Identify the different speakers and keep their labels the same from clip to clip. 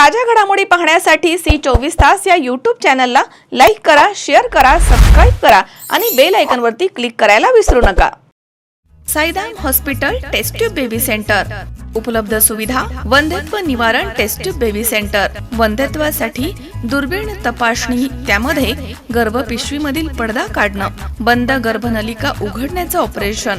Speaker 1: ताज्या घडामोडी पाहण्यासाठी सी चोवीस तास या यूट्यूब चॅनलला लाईक करा शेअर करा सबस्क्राईब करा आणि बेल आयकॉनवरती क्लिक करायला विसरू नका. Saidam hospital test tube baby centre उपलब्ध सुविधा वंध्यत्व निवारण टेस्ट ट्यूब बेबी सेंटर वंध्यत्वासाठी दुर्बीण तपासणी त्यामध्ये गर्भपिशवीमधील पडदा काढणं बंद गर्भनलिका उघडण्याचं operation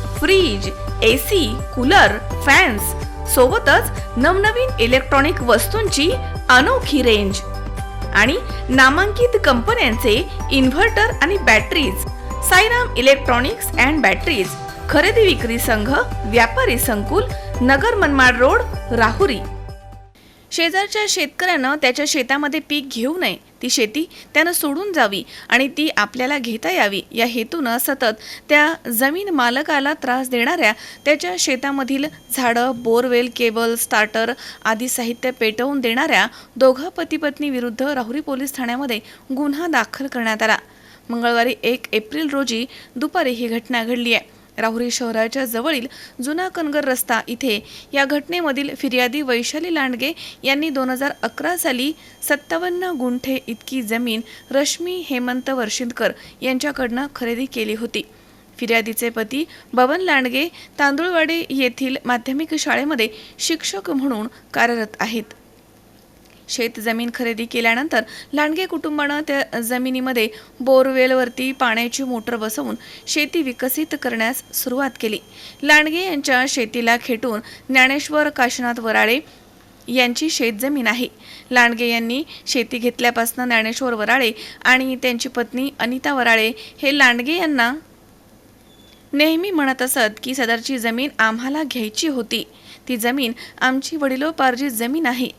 Speaker 1: fridge AC cooler fans सोबतच नवनवीन इलेक्ट्रॉनिक वस्तूंची अनोखी रेंज आणि नामांकित कंपन्यांचे इन्व्हर्टर आणि batteries Sairam electronics and batteries खरेदी विक्री संघ व्यापारी संकुल नगर मनमाड रोड राहुरी. शेजारच्या शेतकऱ्यानं त्याच्या शेतामध्ये पीक घेऊ नये ती शेती त्यानं सोडून जावी आणि ती आपल्याला घेता यावी. या हेतूनं सतत त्या जमीन मालकाला त्रास देणाऱ्या त्याच्या शेतामधील झाडं बोरवेल केबल स्टार्टर आदी साहित्य पेटवून देणाऱ्या दोघा पतीपत्नी विरुद्ध राहुरी पोलीस ठाण्यामध्ये गुन्हा दाखल करण्यात आला. मंगळवारी एक एप्रिल रोजी दुपारी ही घटना घडली आहे. राहुरी शहराच्या जवळील जुना कनगर रस्ता इथे या घटनेमधील फिर्यादी वैशाली लांडगे यांनी दोन हजार अकरा साली सत्तावन्न गुंठे इतकी जमीन रश्मी हेमंत वर्षिंदकर यांच्याकडनं खरेदी केली होती. फिर्यादीचे पती बबन लांडगे तांदुळवाडी येथील माध्यमिक शाळेमध्ये शिक्षक म्हणून कार्यरत आहेत. शेत जमीन खरेदी केल्यानंतर लांडगे कुटुंबानं त्या जमिनीमध्ये बोरवेलवरती पाण्याची मोटर बसवून शेती विकसित करण्यास सुरुवात केली. लांडगे यांच्या शेतीला खेटून ज्ञानेश्वर काशीनाथ वराळे यांची शेतजमीन आहे. लांडगे यांनी शेती घेतल्यापासून ज्ञानेश्वर वराळे आणि त्यांची पत्नी अनिता वराळे हे लांडगे यांना नेहमी म्हणत असत की सदरची जमीन आम्हाला घ्यायची होती. ती जमीन आमची वडिलोपार्जित जमीन आहे.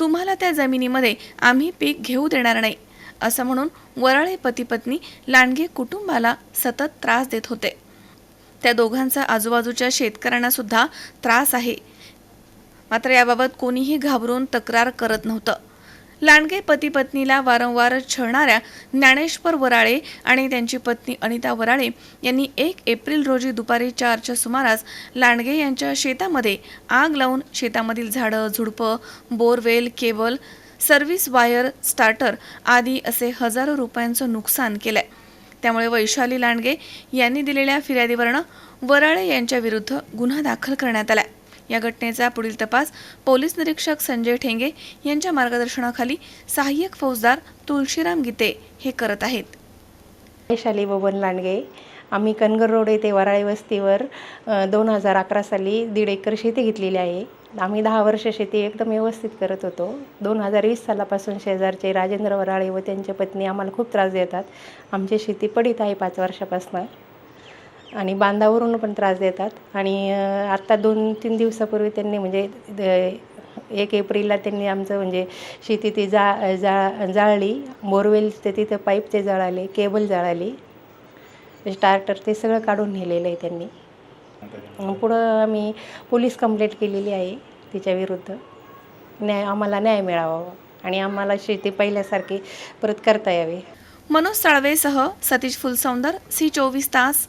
Speaker 1: तुम्हाला त्या जमिनीमध्ये आम्ही पीक घेऊ देणार नाही. असं म्हणून वराळे पतीपत्नी लांडगे कुटुंबाला सतत त्रास देत होते. त्या दोघांचा आजूबाजूच्या शेतकऱ्यांना सुद्धा त्रास आहे. मात्र याबाबत कोणीही घाबरून तक्रार करत नव्हतं. लांडगे पती पत्नीला वारंवार छळणाऱ्या ज्ञानेश्वर वराळे आणि त्यांची पत्नी अनिता वराळे यांनी एक एप्रिल रोजी दुपारी चारच्या सुमारास लांडगे यांच्या शेतामध्ये आग लावून शेतामधील झाडं झुडपं borewell cable service wire starter आदी असे हजारो रुपयांचं नुकसान केलंय. त्यामुळे वैशाली लांडगे यांनी दिलेल्या फिर्यादीवरनं वराळे यांच्याविरुद्ध गुन्हा दाखल करण्यात आला या घटनेचा पुढील तपास पोलीस निरीक्षक संजय ठेंगे यांच्या मार्गदर्शनाखाली सहाय्यक फौजदार तुळशीराम गीते हे करत आहेत.
Speaker 2: वैशाली बबन लांडगे. आम्ही कनगर रोड येथे वराळी वस्तीवर दोन हजार अकरा साली दीड एकर शेती घेतलेली आहे. आम्ही दहा वर्ष शेती एकदम व्यवस्थित करत होतो. दोन हजार वीस सालापासून शेजारचे राजेंद्र वराळे व त्यांच्या पत्नी आम्हाला खूप त्रास देतात. आमची शेती पडीत आहे पाच वर्षापासून. आणि बांधावरून पण त्रास देतात. आणि आत्ता दोन तीन दिवसापूर्वी त्यांनी म्हणजे द- एक एप्रिलला त्यांनी आमचं म्हणजे शेती ती जा जा जाळली. बोरवेल ते तिथं पाईप ते जळाले केबल जळाली. स्टार्टर ते सगळं काढून नेलेलं आहे त्यांनी. पुढं आम्ही पोलीस कंप्लेंट केलेली आहे तिच्या विरुद्ध. न्याय आम्हाला न्याय मिळावा आणि आम्हाला शेती पहिल्यासारखी परत करता यावी.
Speaker 1: मनोज साळवेसह सतीश फुलसौंदर सी चोवीस तास.